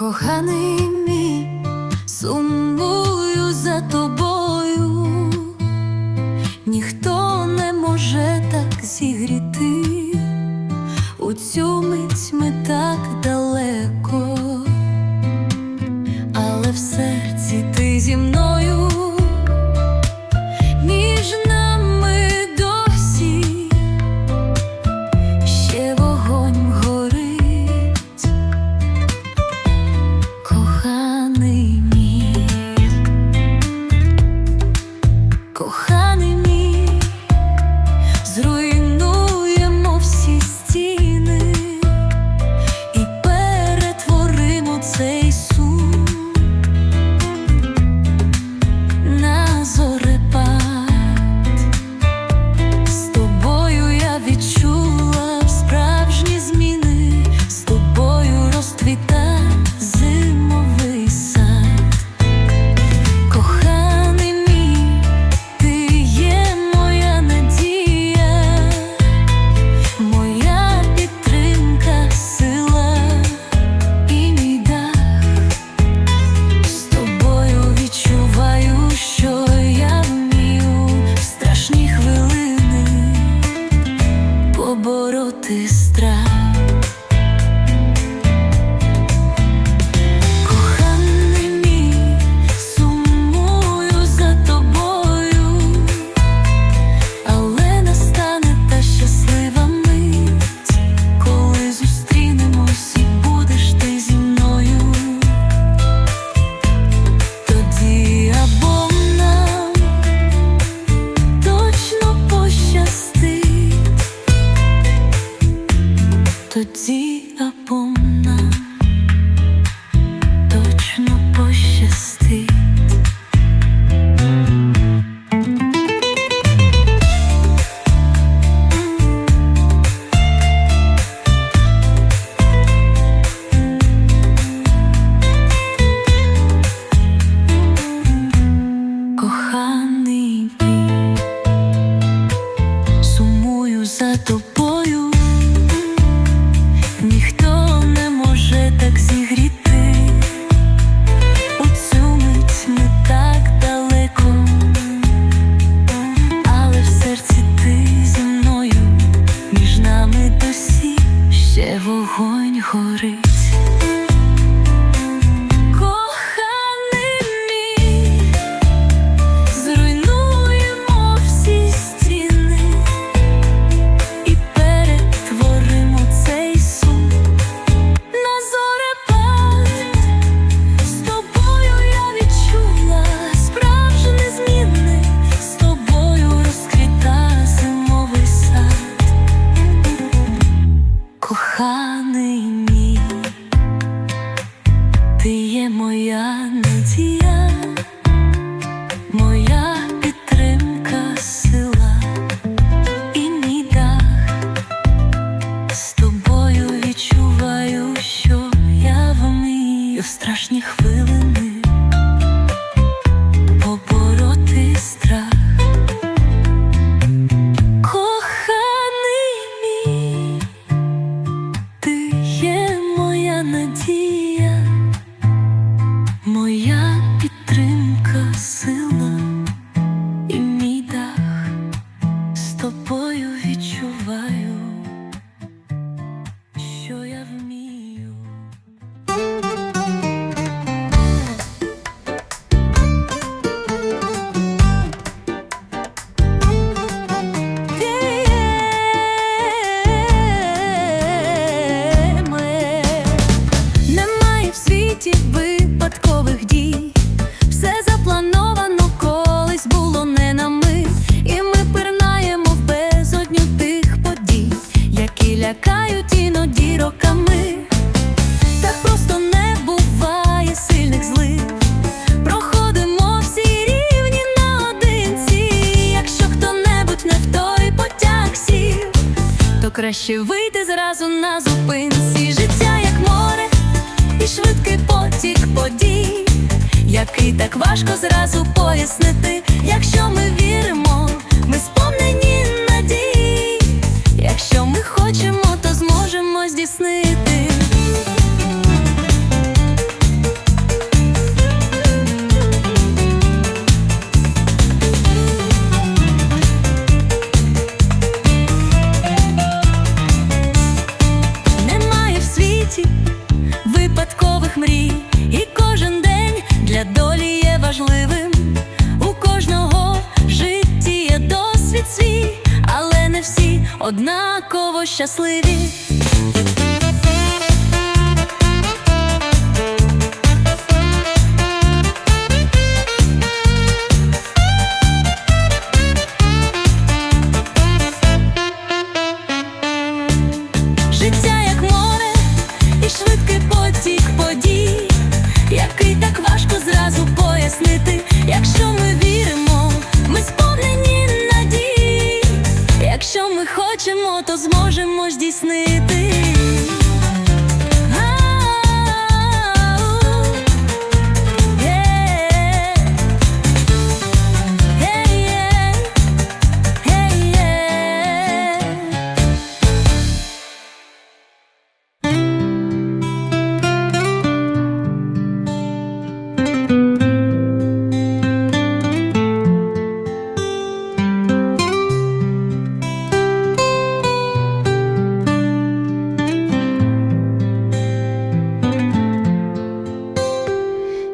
Коханий мій, сумую за тобою, ніхто не може так зігріти, у цю мить ми так далеко. гори. Ти є моя надія. краще вийти зразу на зупинці. Життя як море, і швидкий потік подій, який так важко зразу пояснити. baby.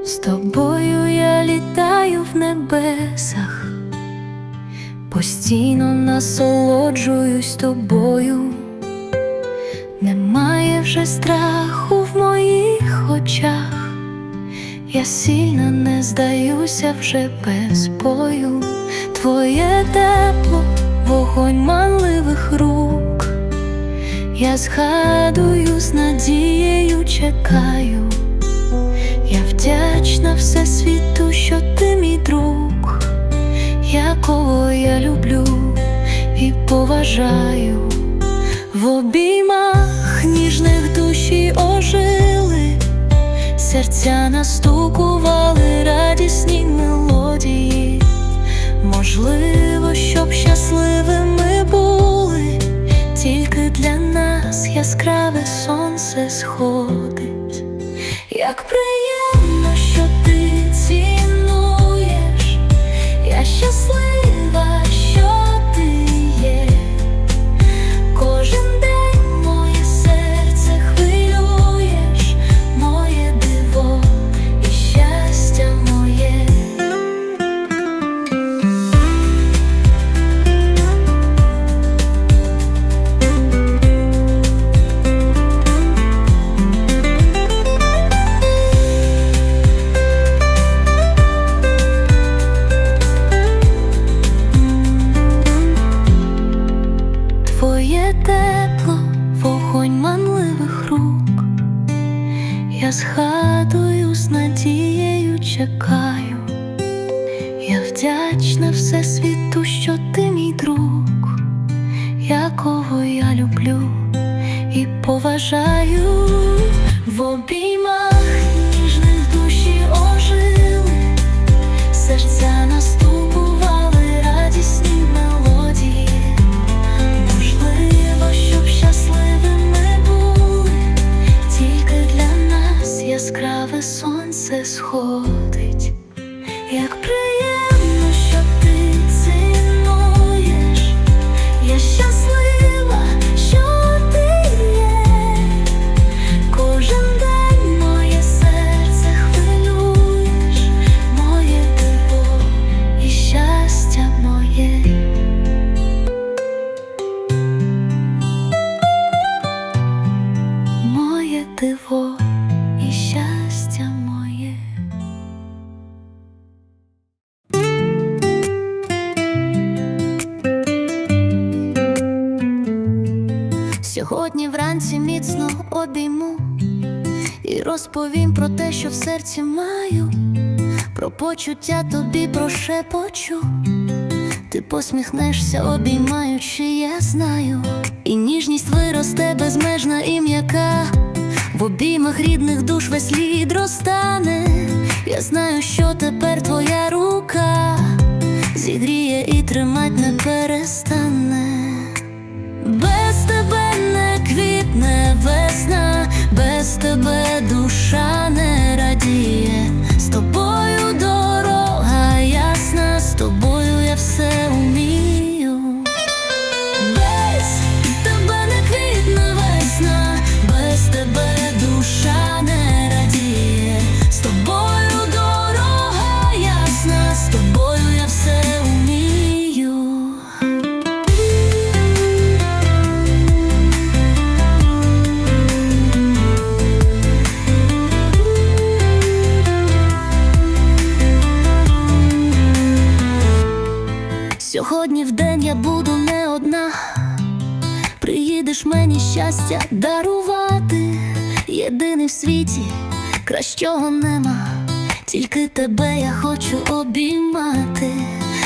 З тобою я літаю в небесах, постійно насолоджуюсь тобою, немає вже страху в моїх очах, я сильно не здаюся вже без бою, твоє тепло, вогонь манливих рук, я згадую з надією чекаю. Вдячна Всесвіту, що ти мій друг, якого я люблю і поважаю. В обіймах ніжних душі ожили, серця настукували радісні мелодії. Можливо, щоб щасливими були, тільки для нас яскраве сонце сходить. Як приємно, Твоє тепло, вогонь манливих рук, я згадую з надією чекаю, я вдячна Всесвіту, що ти мій друг, якого я люблю і поважаю в обіймах сонце сходить, як приємно, що ти цінуєш, я щаслива, що ти є. Кожен день моє серце хвилюєш, моє диво і щастя моє. моє диво і щастя обійму і розповім про те, що в серці маю, про почуття тобі прошепочу. Ти посміхнешся, обіймаючи, я знаю, і ніжність виросте безмежна і м'яка. В обіймах рідних душ весь лід розтане. Я знаю, що тепер твоя рука зігріє і тримать не перестане. Тебе душа щастя дарувати єдиний в світі, кращого нема, тільки тебе я хочу обіймати,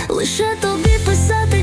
лише тобі писати.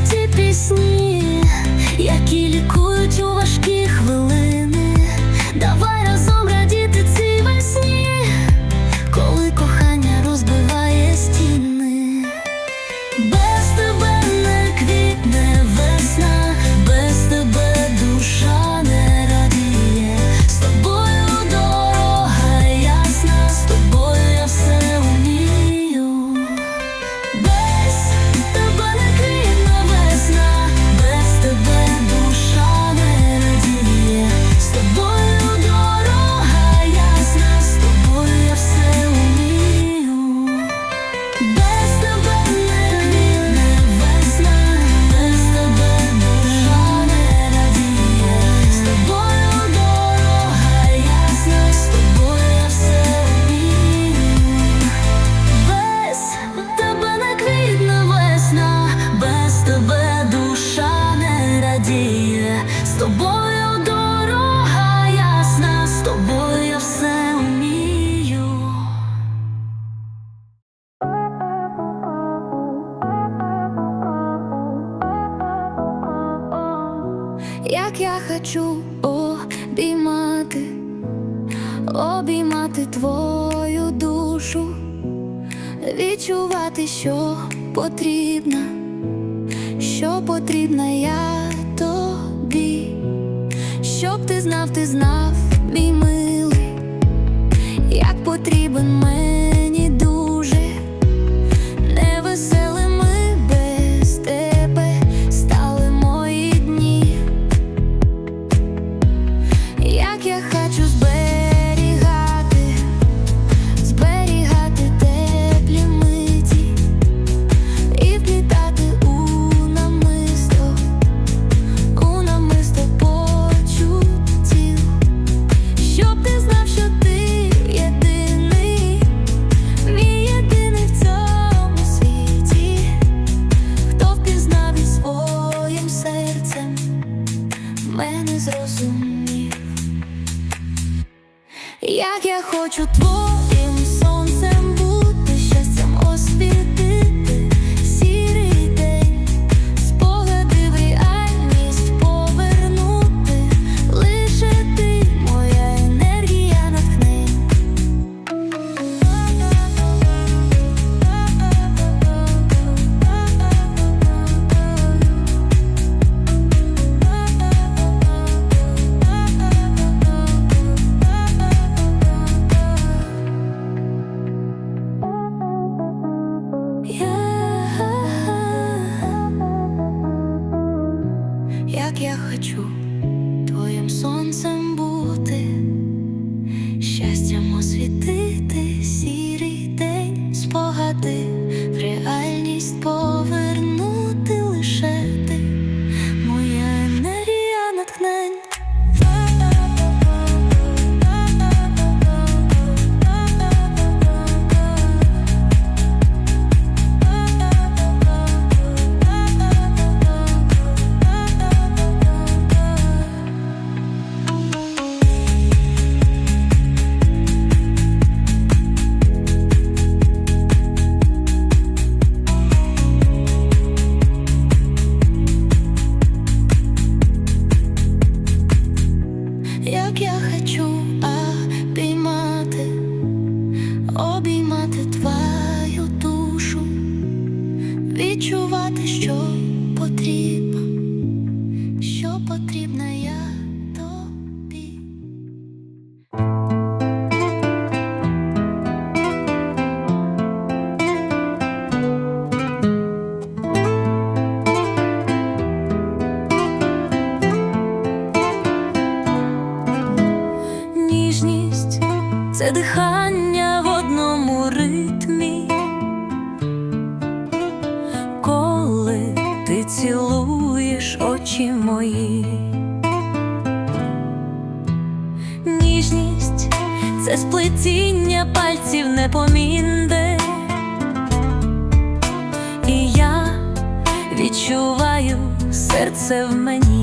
хочу обіймати, обіймати твою душу, відчувати, що потрібно, що потрібна я тобі, щоб ти знав, ти знав, мій милий, як потрібен мене. бачу твою це дихання в одному ритмі, коли ти цілуєш очі мої, ніжність це сплетіння пальців непомінде, і я відчуваю серце в мені.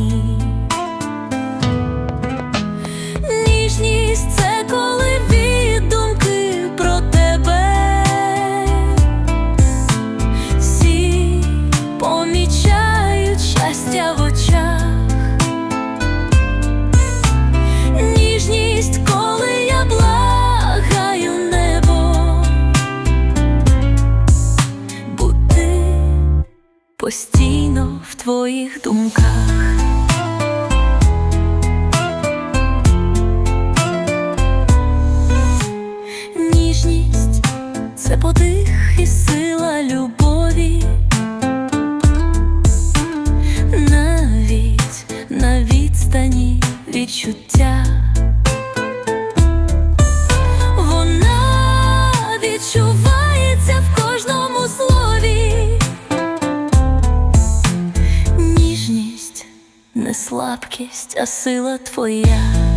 і сила любові, навіть на відстані відчуття. Вона відчувається в кожному слові, ніжність, не слабкість, а сила твоя.